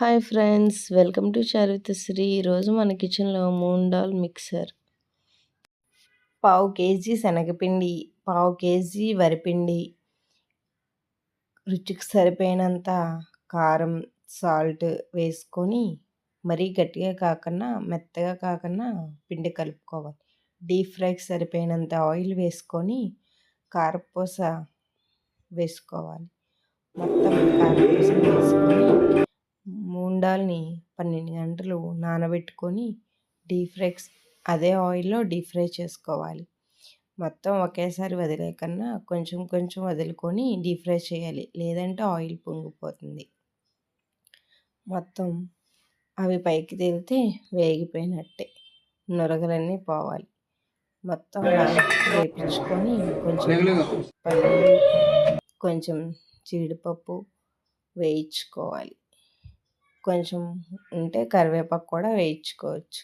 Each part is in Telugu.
Hi friends welcome to Charutasri ఈరోజు మన కిచెన్లో మూన్ మిక్సర్. పావు కేజీ శనగపిండి పావు కేజీ వరిపిండి రుచికి సరిపోయినంత కారం సాల్ట్ వేసుకొని మరీ గట్టిగా కాకుండా మెత్తగా కాకుండా పిండి కలుపుకోవాలి. డీప్ ఫ్రైకి సరిపోయినంత ఆయిల్ వేసుకొని కారపూస వేసుకోవాలి. మొత్తం కారపూస వేసుకొని ఉండాలని పన్నెండు గంటలు నానబెట్టుకొని డీప్ ఫ్రైక్స్ అదే ఆయిల్లో డీప్ ఫ్రై చేసుకోవాలి. మొత్తం ఒకేసారి వదిలేకన్నా కొంచెం కొంచెం వదులుకొని డీప్ ఫ్రై చేయాలి లేదంటే ఆయిల్ పొంగిపోతుంది. మొత్తం అవి పైకి తేలితే వేగిపోయినట్టే నురగలన్నీ పోవాలి. మొత్తం వేపించుకొని కొంచెం కొంచెం జీడిపప్పు వేయించుకోవాలి. కొంచెం ఉంటే కరివేపాకు కూడా వేయించుకోవచ్చు.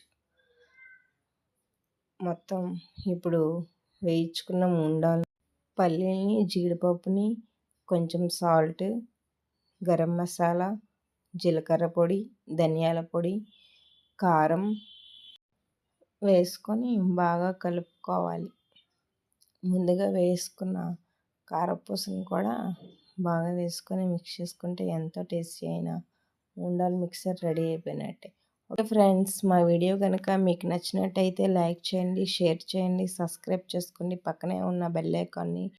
మొత్తం ఇప్పుడు వేయించుకున్న ముండాలు పల్లీని జీడిపప్పుని కొంచెం సాల్ట్ గరం మసాలా జీలకర్ర పొడి ధనియాల పొడి కారం వేసుకొని బాగా కలుపుకోవాలి. ముందుగా వేసుకున్న కారపూసను కూడా బాగా వేసుకొని మిక్స్ చేసుకుంటే ఎంతో టేస్టీ అయినా ఉండాలి మిక్సర్ రెడీ అయిపోయినట్టే. ఓకే ఫ్రెండ్స్ మా వీడియో కనుక మీకు నచ్చినట్టయితే లైక్ చేయండి షేర్ చేయండి సబ్స్క్రైబ్ చేసుకోండి పక్కనే ఉన్న బెల్ ఐకాన్ని